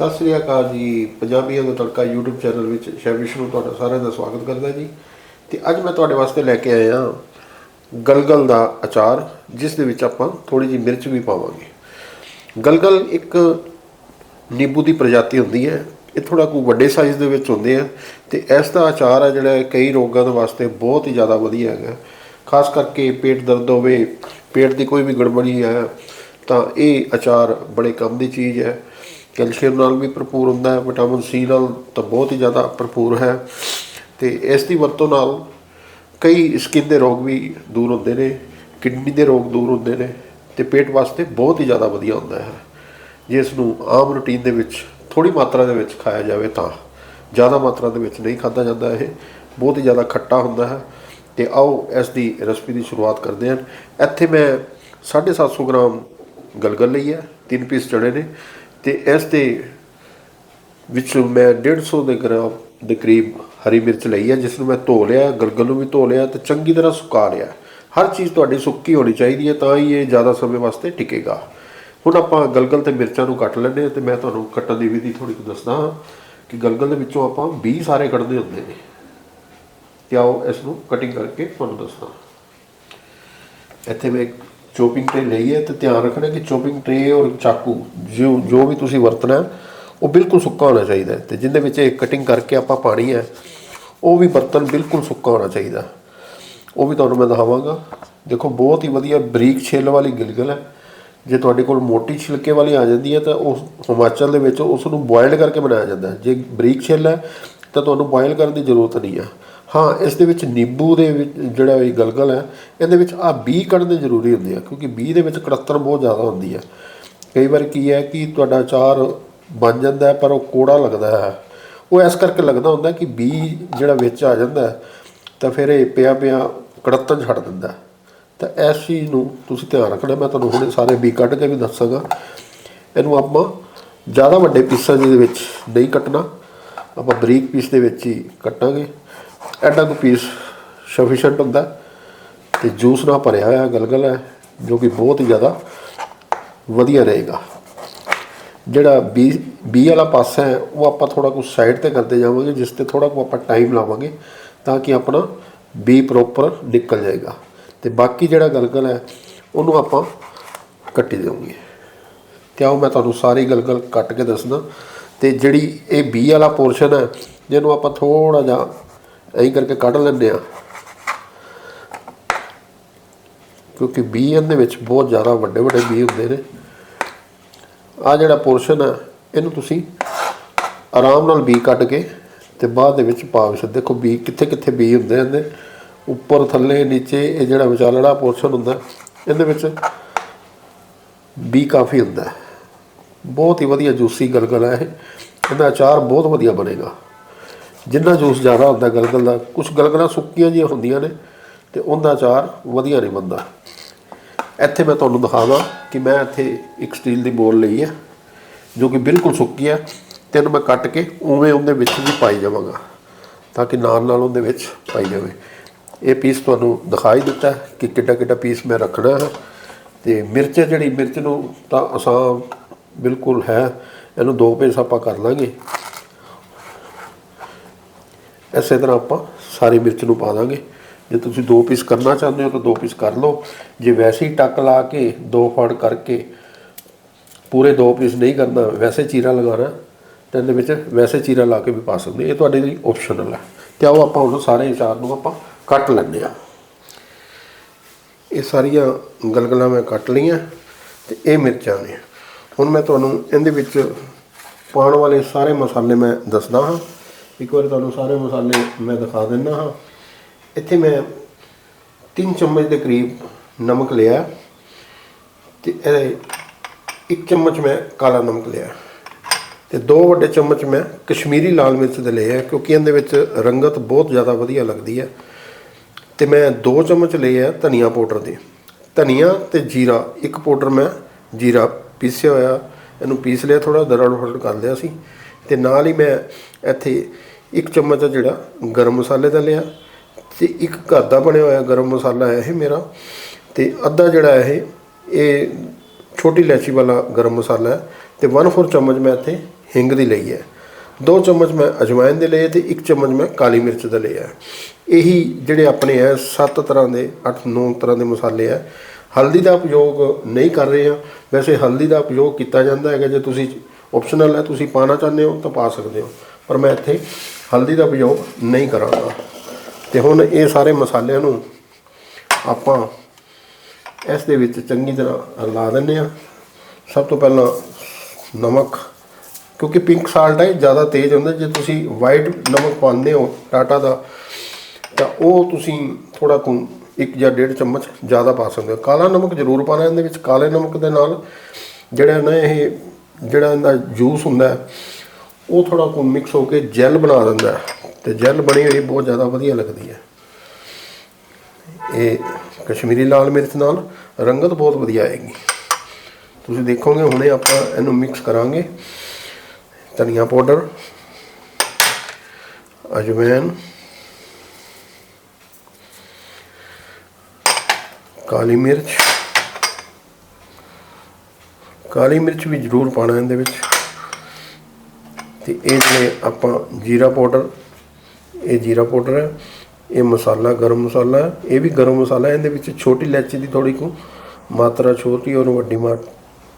ਸਤਿ ਸ੍ਰੀ ਅਕਾਲ ਜੀ। ਪੰਜਾਬੀਆਂ ਦਾ ਤੜਕਾ YouTube ਚੈਨਲ ਵਿੱਚ ਸ਼ੈਫ ਵਿਸ਼ਨੂੰ ਤੁਹਾਡਾ ਸਾਰਿਆਂ ਦਾ ਸਵਾਗਤ ਕਰਦਾ ਜੀ। ਤੇ ਅੱਜ ਮੈਂ ਤੁਹਾਡੇ ਵਾਸਤੇ ਲੈ ਕੇ ਆਇਆ ਗਲਗਲ ਦਾ ਅਚਾਰ, ਜਿਸ ਦੇ ਵਿੱਚ ਆਪਾਂ ਥੋੜੀ ਜਿਹੀ ਮਿਰਚ ਵੀ ਪਾਵਾਂਗੇ। ਗਲਗਲ ਇੱਕ ਨਿੰਬੂ ਦੀ ਪ੍ਰਜਾਤੀ ਹੁੰਦੀ ਹੈ। ਇਹ ਥੋੜਾ ਕੁ ਵੱਡੇ ਸਾਈਜ਼ ਦੇ ਵਿੱਚ ਹੁੰਦੇ ਆ। ਤੇ ਇਸ ਦਾ ਅਚਾਰ ਹੈ ਜਿਹੜਾ ਕਈ ਰੋਗਾਂ ਦੇ ਵਾਸਤੇ ਬਹੁਤ ਹੀ ਜ਼ਿਆਦਾ ਵਧੀਆ ਹੈਗਾ। ਖਾਸ ਕਰਕੇ ਪੇਟ ਦਰਦ ਹੋਵੇ, ਪੇਟ ਦੀ ਕੋਈ ਵੀ ਗੜਬੜੀ ਹੈ, ਤਾਂ ਇਹ ਅਚਾਰ ਬੜੇ ਕੰਮ ਦੀ ਚੀਜ਼ ਹੈ। ਕੈਲਸ਼ੀਅਮ ਨਾਲ ਵੀ ਭਰਪੂਰ ਹੁੰਦਾ ਹੈ, ਵਿਟਾਮਿਨ ਸੀ ਨਾਲ ਤਾਂ ਬਹੁਤ ਹੀ ਜ਼ਿਆਦਾ ਭਰਪੂਰ ਹੈ ਤੇ ਇਸ ਦੀ ਵਰਤੋਂ ਨਾਲ ਕਈ ਸਕਿਨ ਦੇ ਰੋਗ ਵੀ ਦੂਰ ਹੁੰਦੇ ਨੇ, ਕਿਡਨੀ ਦੇ ਰੋਗ ਦੂਰ ਹੁੰਦੇ ਨੇ ਤੇ ਪੇਟ ਵਾਸਤੇ ਬਹੁਤ ਹੀ ਜ਼ਿਆਦਾ ਵਧੀਆ ਹੁੰਦਾ ਹੈ। ਜੇ ਇਸ ਨੂੰ ਆਮ ਰੂਟੀਨ ਦੇ ਵਿੱਚ ਥੋੜੀ ਮਾਤਰਾ ਦੇ ਵਿੱਚ ਖਾਇਆ ਜਾਵੇ ਤਾਂ ਜ਼ਿਆਦਾ ਮਾਤਰਾ ਦੇ ਵਿੱਚ ਨਹੀਂ ਖਾਧਾ ਜਾਂਦਾ ਇਹ, ਬਹੁਤ ਹੀ ਜ਼ਿਆਦਾ ਖੱਟਾ ਹੁੰਦਾ ਹੈ। ਤੇ ਆਓ ਇਸ ਦੀ ਰੈਸਪੀ ਦੀ ਸ਼ੁਰੂਆਤ ਕਰਦੇ ਹਾਂ। ਇੱਥੇ ਮੈਂ 750 ਗ੍ਰਾਮ ਗਲਗਲ ਲਈ ਹੈ, ਤਿੰਨ ਪੀਸ ਚੜੇ ਨੇ। ਤੇ ਇਸ ਦੇ ਵਿੱਚੋਂ ਮੈਂ 150 ਦੇ ਗ੍ਰਾਮ ਦੇ ਕਰੀਬ ਹਰੀ ਮਿਰਚ ਲਈ ਹੈ, ਜਿਸ ਨੂੰ ਮੈਂ ਧੋ ਲਿਆ, ਗਲਗਲ ਨੂੰ ਵੀ ਧੋ ਲਿਆ ਤੇ ਚੰਗੀ ਤਰ੍ਹਾਂ ਸੁਕਾ ਲਿਆ। ਹਰ ਚੀਜ਼ ਤੁਹਾਡੀ ਸੁੱਕੀ ਹੋਣੀ ਚਾਹੀਦੀ ਹੈ, ਤਾਂ ਹੀ ਇਹ ਜ਼ਿਆਦਾ ਸਮੇਂ ਵਾਸਤੇ ਟਿਕੇਗਾ। ਹੁਣ ਆਪਾਂ ਗਲਗਲ ਤੇ ਮਿਰਚਾਂ ਨੂੰ ਕੱਟ ਲੈਂਦੇ ਹਾਂ ਤੇ ਮੈਂ ਤੁਹਾਨੂੰ ਕੱਟਣ ਦੀ ਵਿਧੀ ਥੋੜੀ ਕੁ ਦੱਸਦਾ ਹਾਂ ਕਿ ਗਲਗਲ ਦੇ ਵਿੱਚੋਂ ਆਪਾਂ 20 ਸਾਰੇ ਕੱਢਦੇ ਹੁੰਦੇ ਨੇ। ਤੇ ਆਓ ਇਸ ਨੂੰ ਕਟਿੰਗ ਕਰਕੇ ਤੁਹਾਨੂੰ ਦੱਸਦਾ ਇੱਥੇ ਮੈਂ ਇੱਕ ਚੋਪਿੰਗ ਟਰੇ ਲਈ ਹੈ ਤੇ ਧਿਆਨ ਰੱਖਣਾ ਕਿ ਚੋਪਿੰਗ ਟਰੇ ਔਰ ਚਾਕੂ ਜੋ ਜੋ ਵੀ ਤੁਸੀਂ ਵਰਤਣਾ, ਉਹ ਬਿਲਕੁਲ ਸੁੱਕਾ ਹੋਣਾ ਚਾਹੀਦਾ ਹੈ ਤੇ ਜਿੰਦੇ ਵਿੱਚ ਇਹ ਕਟਿੰਗ ਕਰਕੇ ਆਪਾਂ ਪਾਣੀ ਹੈ, ਉਹ ਵੀ ਬਰਤਨ ਬਿਲਕੁਲ ਸੁੱਕਾ ਹੋਣਾ ਚਾਹੀਦਾ। ਉਹ ਵੀ ਤੁਹਾਨੂੰ ਮੈਂ ਦਿਖਾਵਾਂਗਾ। ਦੇਖੋ, ਬਹੁਤ ਹੀ ਵਧੀਆ ਬਰੀਕ ਛਿੱਲ ਵਾਲੀ ਗਿਲਗਲ ਹੈ। ਜੇ ਤੁਹਾਡੇ ਕੋਲ ਮੋਟੀ ਛਿਲਕੇ ਵਾਲੀ ਆ ਜਾਂਦੀ ਹੈ ਤਾਂ ਉਸ ਹਿਮਾਚਲ ਦੇ ਵਿੱਚ ਉਸ ਨੂੰ ਬੋਇਲਡ ਕਰਕੇ ਬਣਾਇਆ ਜਾਂਦਾ ਜੇ ਬਰੀਕ ਛਿੱਲ ਹੈ ਤਾਂ ਤੁਹਾਨੂੰ ਬੋਇਲ ਕਰਨ ਦੀ ਜ਼ਰੂਰਤ ਨਹੀਂ ਹੈ। ਹਾਂ, ਇਸ ਦੇ ਵਿੱਚ ਨਿੰਬੂ ਦੇ ਵਿੱਚ ਜਿਹੜਾ ਇਹ ਗਲਗਲ ਹੈ, ਇਹਦੇ ਵਿੱਚ ਆ ਬੀ ਕੱਢਣੇ ਜ਼ਰੂਰੀ ਹੁੰਦੇ ਆ, ਕਿਉਂਕਿ ਬੀ ਦੇ ਵਿੱਚ ਕੜੱਤਣ ਬਹੁਤ ਜ਼ਿਆਦਾ ਹੁੰਦੀ ਹੈ ਕਈ ਵਾਰ ਕੀ ਹੈ ਕਿ ਤੁਹਾਡਾ ਅਚਾਰ ਬਣ ਜਾਂਦਾ ਹੈ, ਪਰ ਉਹ ਕੋੜਾ ਲੱਗਦਾ ਹੈ। ਉਹ ਇਸ ਕਰਕੇ ਲੱਗਦਾ ਹੁੰਦਾ ਕਿ ਬੀ ਜਿਹੜਾ ਵਿੱਚ ਆ ਜਾਂਦਾ ਤਾਂ ਫਿਰ ਇਹ ਪਿਆ ਪਿਆ ਕੜੱਤਣ ਛੱਡ ਦਿੰਦਾ ਤਾਂ ਇਸ ਚੀਜ਼ ਨੂੰ ਤੁਸੀਂ ਧਿਆਨ ਰੱਖਣਾ, ਮੈਂ ਤੁਹਾਨੂੰ ਹੁਣੇ ਸਾਰੇ ਬੀ ਕੱਢ ਕੇ ਵੀ ਦੱਸਾਂਗਾ। ਇਹਨੂੰ ਆਪਾਂ ਜ਼ਿਆਦਾ ਵੱਡੇ ਪੀਸਾਂ ਦੇ ਵਿੱਚ ਨਹੀਂ ਕੱਟਣਾ, ਆਪਾਂ ਬਰੀਕ ਪੀਸ ਦੇ ਵਿੱਚ ਹੀ ਕੱਟਾਂਗੇ। ਐਡਾ ਕੁ ਪੀਸ ਸਫੀਸ਼ੀਐਂਟ ਹੁੰਦਾ ਹੈ ਤੇ ਜੂਸ ਨਾਲ ਭਰਿਆ ਹੋਇਆ ਗਲਗਲ ਹੈ, ਜੋ ਕਿ ਬਹੁਤ ਹੀ ਜ਼ਿਆਦਾ ਵਧੀਆ ਰਹੇਗਾ। ਜਿਹੜਾ ਬੀ ਬੀ ਵਾਲਾ ਪਾਸਾ ਹੈ, ਉਹ ਆਪਾਂ ਥੋੜਾ ਕੁ ਸਾਈਡ ਤੇ ਕਰਦੇ ਜਾਵਾਂਗੇ, ਜਿਸ ਤੇ ਥੋੜਾ ਕੁ ਆਪਾਂ ਟਾਈਮ ਲਾਵਾਂਗੇ, ਤਾਂ ਕਿ ਆਪਣਾ ਬੀ ਪ੍ਰੋਪਰ ਨਿਕਲ ਜਾਏਗਾ। ਤੇ ਬਾਕੀ ਜਿਹੜਾ ਗਲਗਲ ਹੈ, ਉਹਨੂੰ ਆਪਾਂ ਕੱਟੀ ਦੇਵਾਂਗੇ। ਤੇ ਆਓ ਮੈਂ ਤੁਹਾਨੂੰ ਸਾਰੀ ਗਲਗਲ ਕੱਟ ਕੇ ਦੱਸਦਾ। ਤੇ ਜਿਹੜੀ ਇਹ ਬੀ ਵਾਲਾ ਪੋਰਸ਼ਨ ਹੈ, ਜਿਹਨੂੰ ਆਪਾਂ ਥੋੜਾ ਜਿਹਾ ਐਂ ਕਰਕੇ ਕੱਢ ਲੈਂਦੇ ਆ ਕਿਉਂਕਿ ਬੀ ਇਹਦੇ ਵਿੱਚ ਬਹੁਤ ਜ਼ਿਆਦਾ ਵੱਡੇ ਵੱਡੇ ਬੀ ਹੁੰਦੇ ਨੇ। ਆ ਜਿਹੜਾ ਪੋਰਸ਼ਨ ਹੈ ਇਹਨੂੰ ਤੁਸੀਂ ਆਰਾਮ ਨਾਲ ਬੀ ਕੱਢ ਕੇ ਤੇ ਬਾਅਦ ਦੇ ਵਿੱਚ ਪਾ ਸਕਦੇ। ਦੇਖੋ ਬੀ ਕਿੱਥੇ ਕਿੱਥੇ ਬੀ ਹੁੰਦੇ ਹੁੰਦੇ ਉੱਪਰ, ਥੱਲੇ, ਨੀਚੇ, ਇਹ ਜਿਹੜਾ ਵਿਚਾਲੜਾ ਪੋਰਸ਼ਨ ਹੁੰਦਾ, ਇਹਦੇ ਵਿੱਚ ਬੀ ਕਾਫੀ ਹੁੰਦਾ। ਬਹੁਤ ਹੀ ਵਧੀਆ, ਜੂਸੀ ਗਲਗਲ ਹੈ ਇਹ। ਇਹਦਾ ਅਚਾਰ ਬਹੁਤ ਵਧੀਆ ਬਣੇਗਾ। ਜਿੰਨਾ ਜੂਸ ਜ਼ਿਆਦਾ ਹੁੰਦਾ ਗਲਗਲ ਦਾ ਕੁਝ ਗਲਗਲਾਂ ਸੁੱਕੀਆਂ ਜਿਹੀਆਂ ਹੁੰਦੀਆਂ ਨੇ ਤੇ ਉਹਦਾ ਚਾਰ ਵਧੀਆ ਨਹੀਂ ਬਣਦਾ। ਇੱਥੇ ਮੈਂ ਤੁਹਾਨੂੰ ਦਿਖਾਵਾਂ ਕਿ ਮੈਂ ਇੱਥੇ ਇੱਕ ਸਟੀਲ ਦੀ ਬੋਲ ਲਈ ਹੈ ਜੋ ਕਿ ਬਿਲਕੁਲ ਸੁੱਕੀ ਹੈ ਤੇ ਇਹਨੂੰ ਮੈਂ ਕੱਟ ਕੇ ਉਵੇਂ ਉਹਦੇ ਵਿੱਚ ਵੀ ਪਾਈ ਜਾਵਾਂਗਾ, ਤਾਂ ਕਿ ਨਾਲ ਨਾਲ ਉਹਦੇ ਵਿੱਚ ਪਾਈ ਜਾਵੇ। ਇਹ ਪੀਸ ਤੁਹਾਨੂੰ ਦਿਖਾਈ ਦਿੱਤਾ ਕਿ ਕਿੱਡਾ ਕਿੱਡਾ ਪੀਸ ਮੈਂ ਰੱਖਣਾ ਹੈ ਤੇ ਮਿਰਚ ਜਿਹੜੀ, ਮਿਰਚ ਨੂੰ ਤਾਂ ਅਸਾਂ ਬਿਲਕੁਲ ਹੈ, ਇਹਨੂੰ ਦੋ ਪੀਸ ਆਪਾਂ ਕਰ ਲਾਂਗੇ। ਇਸੇ ਤਰ੍ਹਾਂ ਆਪਾਂ ਸਾਰੀ ਮਿਰਚ ਨੂੰ ਪਾ ਦਾਂਗੇ। ਜੇ ਤੁਸੀਂ ਦੋ ਪੀਸ ਕਰਨਾ ਚਾਹੁੰਦੇ ਹੋ ਤਾਂ ਦੋ ਪੀਸ ਕਰ ਲਓ। ਜੇ ਵੈਸੇ ਹੀ ਟੱਕ ਲਾ ਕੇ ਦੋ ਫੜ ਕਰਕੇ ਪੂਰੇ ਦੋ ਪੀਸ ਨਹੀਂ ਕਰਨਾ, ਵੈਸੇ ਚੀਰਾ ਲਗਾਉਣਾ, ਤਾਂ ਇਹਦੇ ਵਿੱਚ ਵੈਸੇ ਚੀਰਾ ਲਾ ਕੇ ਵੀ ਪਾ ਸਕਦੇ ਇਹ ਤੁਹਾਡੇ ਲਈ ਆਪਸ਼ਨਲ ਹੈ। ਤੇ ਆਓ ਆਪਾਂ ਹੁਣ ਸਾਰੇ ਅਚਾਰ ਨੂੰ ਆਪਾਂ ਕੱਟ ਲੈਂਦੇ ਆ ਇਹ ਸਾਰੀਆਂ ਗਲਗਲਾਂ ਮੈਂ ਕੱਟ ਲਈਆਂ ਤੇ ਇਹ ਮਿਰਚਾਂ ਨੇ। ਹੁਣ ਮੈਂ ਤੁਹਾਨੂੰ ਇਹਦੇ ਵਿੱਚ ਪਾਉਣ ਵਾਲੇ ਸਾਰੇ ਮਸਾਲੇ ਮੈਂ ਦੱਸਦਾ ਹਾਂ। ਇੱਕ ਵਾਰ ਤੁਹਾਨੂੰ ਸਾਰੇ ਮਸਾਲੇ ਮੈਂ ਦਿਖਾ ਦਿੰਦਾ ਹਾਂ। ਇੱਥੇ ਮੈਂ 3 ਚਮਚ ਦੇ ਕਰੀਬ ਨਮਕ ਲਿਆ ਤੇ ਇਹ ਇੱਕ ਚਮਚ ਮੈਂ ਕਾਲਾ ਨਮਕ ਲਿਆ ਤੇ ਦੋ ਵੱਡੇ ਚਮਚ ਮੈਂ ਕਸ਼ਮੀਰੀ ਲਾਲ ਮਿਰਚ ਦੇ ਲਏ ਆ ਕਿਉਂਕਿ ਇਹਦੇ ਵਿੱਚ ਰੰਗਤ ਬਹੁਤ ਜ਼ਿਆਦਾ ਵਧੀਆ ਲੱਗਦੀ ਹੈ। ਤੇ ਮੈਂ ਦੋ ਚਮਚ ਲਏ ਆ ਧਨੀਆ ਪਾਊਡਰ ਦੇ। ਧਨੀਆ ਤੇ ਜੀਰਾ, ਇੱਕ ਪਾਊਡਰ ਮੈਂ ਜੀਰਾ ਪੀਸਿਆ ਹੋਇਆ, ਇਹਨੂੰ ਪੀਸ ਲਿਆ ਥੋੜਾ ਦਰੜ ਫੜ ਕਰ ਲਿਆ ਸੀ। ਤੇ ਨਾਲ ਹੀ ਮੈਂ ਇੱਥੇ ਇੱਕ ਚਮਚ ਆ ਜਿਹੜਾ ਗਰਮ ਮਸਾਲੇ ਦਾ ਲਿਆ ਤੇ ਇੱਕ ਘਰ ਦਾ ਬਣਿਆ ਹੋਇਆ ਗਰਮ ਮਸਾਲਾ ਹੈ ਇਹ ਮੇਰਾ ਤੇ ਅੱਧਾ ਜਿਹੜਾ ਇਹ ਇਹ ਛੋਟੀ ਇਲਾਇਚੀ ਵਾਲਾ ਗਰਮ ਮਸਾਲਾ ਹੈ ਤੇ 1/4 ਚਮਚ ਮੈਂ ਇੱਥੇ ਹਿੰਗ ਦੀ ਲਈ ਹੈ। ਦੋ ਚਮਚ ਮੈਂ ਅਜਵਾਇਨ ਦੇ ਲਏ ਤੇ ਇੱਕ ਚਮਚ ਮੈਂ ਕਾਲੀ ਮਿਰਚ ਦਾ ਲਿਆ ਇਹੀ ਜਿਹੜੇ ਆਪਣੇ ਹੈ ਸੱਤ ਤਰ੍ਹਾਂ ਦੇ 8-9 ਤਰ੍ਹਾਂ ਦੇ ਮਸਾਲੇ ਹੈ। ਹਲਦੀ ਦਾ ਉਪਯੋਗ ਨਹੀਂ ਕਰ ਰਹੇ ਹਾਂ। ਵੈਸੇ ਹਲਦੀ ਦਾ ਉਪਯੋਗ ਕੀਤਾ ਜਾਂਦਾ ਹੈਗਾ ਜੇ ਤੁਸੀਂ ਆਪਸ਼ਨਲ ਹੈ, ਤੁਸੀਂ ਪਾਣਾ ਚਾਹੁੰਦੇ ਹੋ ਤਾਂ ਪਾ ਸਕਦੇ ਹੋ। ਪਰ ਮੈਂ ਇੱਥੇ ਹਲਦੀ ਦਾ ਉਪਯੋਗ ਨਹੀਂ ਕਰਾਂਗਾ। ਤੇ ਹੁਣ ਇਹ ਸਾਰੇ ਮਸਾਲਿਆਂ ਨੂੰ ਆਪਾਂ ਇਸ ਦੇ ਵਿੱਚ ਚੰਗੀ ਤਰ੍ਹਾਂ ਲਾ ਦਿੰਦੇ ਆ ਸਭ ਤੋਂ ਪਹਿਲਾਂ ਨਮਕ, ਕਿਉਂਕਿ ਪਿੰਕ ਸਾਲਟ ਹੈ ਜ਼ਿਆਦਾ ਤੇਜ਼ ਹੁੰਦਾ। ਜੇ ਤੁਸੀਂ ਵਾਈਟ ਨਮਕ ਪਾਉਂਦੇ ਹੋ ਟਾਟਾ ਦਾ, ਤਾਂ ਉਹ ਤੁਸੀਂ ਥੋੜਾ ਕੁ ਇੱਕ ਜਾਂ ਡੇਢ ਚਮਚ ਜ਼ਿਆਦਾ ਪਾ ਸਕਦੇ ਹੋ। ਕਾਲਾ ਨਮਕ ਜ਼ਰੂਰ ਪਾਣਾ ਇਹਦੇ ਵਿੱਚ ਕਾਲੇ ਨਮਕ ਦੇ ਨਾਲ ਜਿਹੜਾ ਨਾ ਇਹ ਜਿਹੜਾ ਇਹਦਾ ਜੂਸ ਹੁੰਦਾ ਉਹ ਥੋੜਾ ਕੁ ਮਿਕਸ ਹੋ ਕੇ ਜੈਲ ਬਣਾ ਦਿੰਦਾ ਹੈ ਤੇ ਜੈਲ ਬਣੀ ਹੋਈ ਬਹੁਤ ਜ਼ਿਆਦਾ ਵਧੀਆ ਲੱਗਦੀ ਹੈ। ਇਹ ਕਸ਼ਮੀਰੀ ਲਾਲ ਮਿਰਚ ਨਾਲ ਰੰਗਤ ਬਹੁਤ ਵਧੀਆ ਆਏਗੀ। ਤੁਸੀਂ ਦੇਖੋਗੇ ਹੁਣੇ ਆਪਾਂ ਇਹਨੂੰ ਮਿਕਸ ਕਰਾਂਗੇ। ਧਨੀਆ ਪਾਊਡਰ ਅਜਵਾਇਨ ਕਾਲੀ ਮਿਰਚ ਕਾਲੀ ਮਿਰਚ ਵੀ ਜ਼ਰੂਰ ਪਾਣਾ ਇਹਦੇ ਵਿੱਚ। ਤੇ ਇਹ ਜਿਹੜੇ ਆਪਾਂ ਜੀਰਾ ਪਾਊਡਰ, ਇਹ ਜੀਰਾ ਪਾਊਡਰ ਹੈ, ਇਹ ਮਸਾਲਾ, ਗਰਮ ਮਸਾਲਾ ਹੈ, ਇਹ ਵੀ ਗਰਮ ਮਸਾਲਾ ਇਹਦੇ ਵਿੱਚ ਛੋਟੀ ਇਲਾਇਚੀ ਦੀ ਥੋੜੀ ਕੁ ਮਾਤਰਾ ਛੋਟੀ ਔਰ ਵੱਡੀ ਮਾ,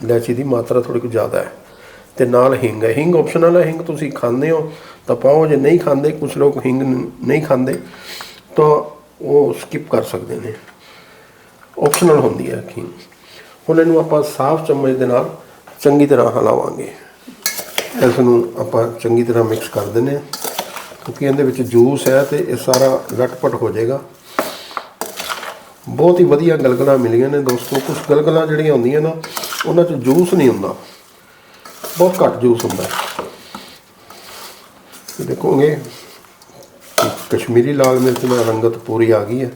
ਇਲਾਇਚੀ ਦੀ ਮਾਤਰਾ ਥੋੜੀ ਕੁ ਜ਼ਿਆਦਾ ਹੈ। ਤੇ ਨਾਲ ਹਿੰਗ ਹੈ। ਹਿੰਗ ਆਪਸ਼ਨਲ ਹੈ, ਹਿੰਗ ਤੁਸੀਂ ਖਾਂਦੇ ਹੋ ਤਾਂ ਪਾਓ, ਜੇ ਨਹੀਂ ਖਾਂਦੇ ਕੁਝ ਲੋਕ ਹਿੰਗ ਨਹੀਂ ਖਾਂਦੇ, ਤਾਂ ਉਹ ਸਕਿਪ ਕਰ ਸਕਦੇ ਨੇ। ਆਪਸ਼ਨਲ ਹੁੰਦੀ ਹੈ ਹਿੰਗ ਹੁਣ ਇਹਨੂੰ ਆਪਾਂ ਸਾਫ਼ ਚਮਚ ਦੇ ਨਾਲ ਚੰਗੀ ਤਰ੍ਹਾਂ ਹਲਾਵਾਂਗੇ। ਇਸ ਨੂੰ ਆਪਾਂ ਚੰਗੀ ਤਰ੍ਹਾਂ ਮਿਕਸ ਕਰ ਦਿੰਦੇ ਹਾਂ, ਕਿਉਂਕਿ ਇਹਦੇ ਵਿੱਚ ਜੂਸ ਹੈ ਤੇ ਇਹ ਸਾਰਾ ਲਟਪਟ ਹੋ ਜਾਏਗਾ। ਬਹੁਤ ਹੀ ਵਧੀਆ ਗਲਗਲਾਂ ਮਿਲੀਆਂ ਨੇ ਦੋਸਤੋ ਕੁਝ ਗਲਗਲਾਂ ਜਿਹੜੀਆਂ ਹੁੰਦੀਆਂ ਨਾ, ਉਹਨਾਂ 'ਚ ਜੂਸ ਨਹੀਂ ਹੁੰਦਾ। ਬਹੁਤ ਘੱਟ ਜੂਸ ਹੁੰਦਾ। ਇਹ ਦੇਖੋਗੇ, ਕਸ਼ਮੀਰੀ ਲਾਲ ਮਿਰਚ ਨਾਲ ਰੰਗਤ ਪੂਰੀ ਆ ਗਈ ਹੈ।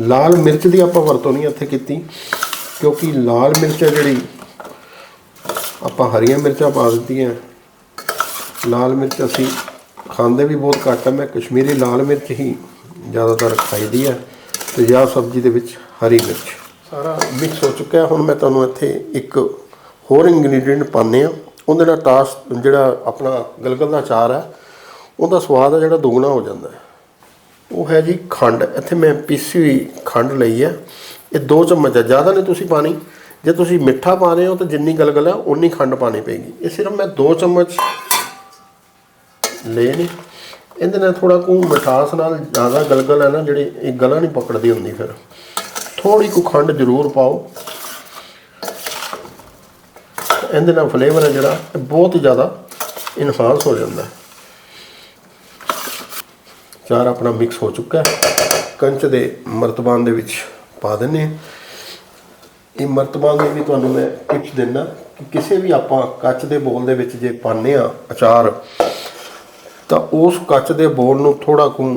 ਲਾਲ ਮਿਰਚ ਦੀ ਆਪਾਂ ਵਰਤੋਂ ਨਹੀਂ ਇੱਥੇ ਕੀਤੀ। ਕਿਉਂਕਿ ਲਾਲ ਮਿਰਚ ਹੈ ਜਿਹੜੀ ਆਪਾਂ ਹਰੀਆਂ ਮਿਰਚਾਂ ਪਾ ਦਿੱਤੀਆਂ। ਲਾਲ ਮਿਰਚ ਅਸੀਂ ਖਾਂਦੇ ਵੀ ਬਹੁਤ ਘੱਟ ਹੈ ਮੈਂ ਕਸ਼ਮੀਰੀ ਲਾਲ ਮਿਰਚ ਹੀ ਜ਼ਿਆਦਾਤਰ ਖਾਈਦੀ ਹੈ ਤੇ ਜਾਂ ਸਬਜ਼ੀ ਦੇ ਵਿੱਚ ਹਰੀ ਮਿਰਚ। ਸਾਰਾ ਮਿਕਸ ਹੋ ਚੁੱਕਿਆ। ਹੁਣ ਮੈਂ ਤੁਹਾਨੂੰ ਇੱਥੇ ਇੱਕ ਹੋਰ ਇੰਗਰੀਡੀਅੰਟ ਪਾਉਂਦੇ ਆ ਉਹਦੇ ਨਾਲ ਟਾਸ ਜਿਹੜਾ ਆਪਣਾ ਗਲਗਲ ਦਾ ਅਚਾਰ ਹੈ ਉਹਦਾ ਸਵਾਦ ਹੈ ਜਿਹੜਾ ਦੁੱਗਣਾ ਹੋ ਜਾਂਦਾ। ਹੈ ਉਹ ਹੈ ਜੀ ਖੰਡ। ਇੱਥੇ ਮੈਂ ਪੀਸੀ ਹੋਈ ਖੰਡ ਲਈ ਹੈ ਇਹ 2 ਚਮਚ ਹੈ, ਜ਼ਿਆਦਾ ਨਹੀਂ ਤੁਸੀਂ ਪਾਣੀ। ਜੇ ਤੁਸੀਂ ਮਿੱਠਾ ਪਾ ਰਹੇ ਹੋ ਤਾਂ ਜਿੰਨੀ ਗਲਗਲ ਹੈ ਉਨੀ ਖੰਡ ਪਾਣੀ ਪਏਗੀ। ਇਹ ਸਿਰਫ ਮੈਂ 2 ਚਮਚ ਲਏ ਨੇ ਇਹਦੇ ਨਾਲ ਥੋੜਾ ਕੁ ਮਿਠਾਸ ਨਾਲ ਜ਼ਿਆਦਾ ਗਲਗਲ ਹੈ ਨਾ, ਜਿਹੜੀ ਇਹ ਗਲਾ ਨਹੀਂ ਪਕੜਦੀ ਹੁੰਦੀ ਫਿਰ। ਥੋੜੀ ਕੁ ਖੰਡ ਜ਼ਰੂਰ ਪਾਓ। ਇਹਦੇ ਨਾਲ ਫਲੇਵਰ ਹੈ ਜਿਹੜਾ, ਇਹ ਬਹੁਤ ਹੀ ਜ਼ਿਆਦਾ ਇਨਹਾਂਸ ਹੋ ਜਾਂਦਾ ਹੈ। ਚਾਰ ਆਪਣਾ ਮਿਕਸ ਹੋ ਚੁੱਕਾ ਹੈ। ਕੰਚ ਦੇ ਮਰਤਬਾਨ ਦੇ ਵਿੱਚ। ਪਾ ਦਿੰਨੇ ਹਾਂ। ਇਹ ਮਰਤਬਾਨ ਦੇ ਵੀ ਤੁਹਾਨੂੰ ਮੈਂ ਟਿਪਸ ਦਿੰਦਾ ਕਿ ਕਿਸੇ ਵੀ ਆਪਾਂ ਕੱਚ ਦੇ ਬੋਲ ਦੇ ਵਿੱਚ ਜੇ ਪਾਉਂਦੇ ਆ ਅਚਾਰ, ਤਾਂ ਉਸ ਕੱਚ ਦੇ ਬੋਲ ਨੂੰ ਥੋੜਾ ਕੁ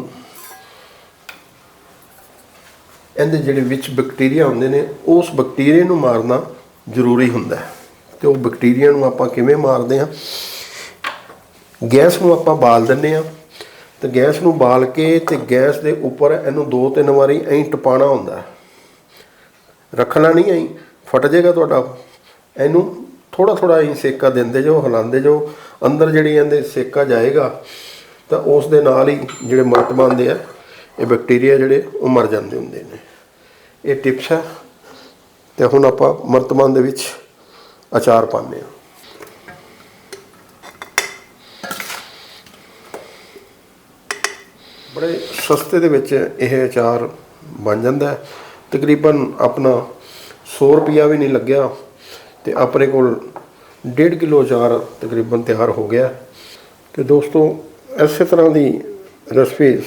ਇਹਦੇ ਜਿਹੜੇ ਵਿੱਚ ਬੈਕਟੀਰੀਆ ਹੁੰਦੇ ਨੇ, ਉਸ ਬੈਕਟੀਰੀਆ ਨੂੰ ਮਾਰਨਾ ਜ਼ਰੂਰੀ ਹੁੰਦਾ ਹੈ। ਤੇ ਉਹ ਬੈਕਟੀਰੀਆ ਨੂੰ ਆਪਾਂ ਕਿਵੇਂ ਮਾਰਦੇ ਆ ਗੈਸ ਨੂੰ ਆਪਾਂ ਬਾਲ ਦਿੰਨੇ ਆ ਤੇ ਗੈਸ ਨੂੰ ਬਾਲ ਕੇ ਤੇ ਗੈਸ ਦੇ ਉੱਪਰ ਇਹਨੂੰ ਦੋ ਤਿੰਨ ਵਾਰੀ ਐਂ ਟਪਾਣਾ ਹੁੰਦਾ ਰੱਖਣਾ ਨਹੀਂ ਐਂ ਫਟ ਜਾਏਗਾ ਤੁਹਾਡਾ ਇਹਨੂੰ ਥੋੜਾ ਥੋੜਾ ਐਂ ਸੇਕਾ ਦਿੰਦੇ ਜਾਓ, ਹਿਲਾਉਂਦੇ ਜਾਓ। ਅੰਦਰ ਜਿਹੜੀ ਇਹਦੇ ਸੇਕਾ ਜਾਏਗਾ, ਤਾਂ ਉਸ ਦੇ ਨਾਲ ਹੀ ਜਿਹੜੇ ਮਰਤ ਬਣਦੇ ਆ, ਇਹ ਬੈਕਟੀਰੀਆ ਜਿਹੜੇ, ਉਹ ਮਰ ਜਾਂਦੇ ਹੁੰਦੇ ਨੇ। ਇਹ ਟਿਪਸ ਹੈ ਤੇ ਹੁਣ ਆਪਾਂ ਮਰਤਮਾਨ ਦੇ ਵਿੱਚ ਅਚਾਰ ਪਾਉਂਦੇ ਹਾਂ। ਬੜੇ ਸਸਤੇ ਦੇ ਵਿੱਚ ਇਹ ਅਚਾਰ ਬਣ ਜਾਂਦਾ ਹੈ। ਤਕਰੀਬਨ ਆਪਣਾ 100 ਰੁਪਿਆ ਵੀ ਨਹੀਂ ਲੱਗਿਆ ਤੇ ਆਪਣੇ ਕੋਲ 1.5 ਕਿਲੋ ਚਾਰ ਤਕਰੀਬਨ ਤਿਆਰ ਹੋ ਗਿਆ। ਤੇ ਦੋਸਤੋ, ਇਸੇ ਤਰ੍ਹਾਂ ਦੀ ਰੈਸਪੀਜ਼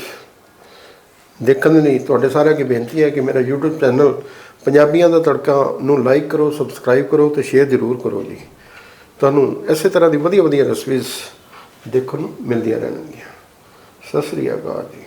ਦੇਖਣ ਦੇ ਲਈ ਤੁਹਾਡੇ ਸਾਰਿਆਂ ਕੀ ਬੇਨਤੀ ਹੈ ਕਿ ਮੇਰਾ YouTube ਚੈਨਲ ਪੰਜਾਬੀਆਂ ਦਾ ਤੜਕਾ ਨੂੰ ਲਾਈਕ ਕਰੋ ਸਬਸਕ੍ਰਾਈਬ ਕਰੋ ਤੇ ਸ਼ੇਅਰ ਜ਼ਰੂਰ ਕਰੋ ਜੀ। ਤੁਹਾਨੂੰ ਇਸੇ ਤਰ੍ਹਾਂ ਦੀ ਵਧੀਆ ਵਧੀਆ ਰੈਸਪੀਜ਼ ਦੇਖਣ ਨੂੰ ਮਿਲਦੀਆਂ ਰਹਿਣਗੀਆਂ। ਸਤਿ ਸ੍ਰੀ ਅਕਾਲ ਜੀ।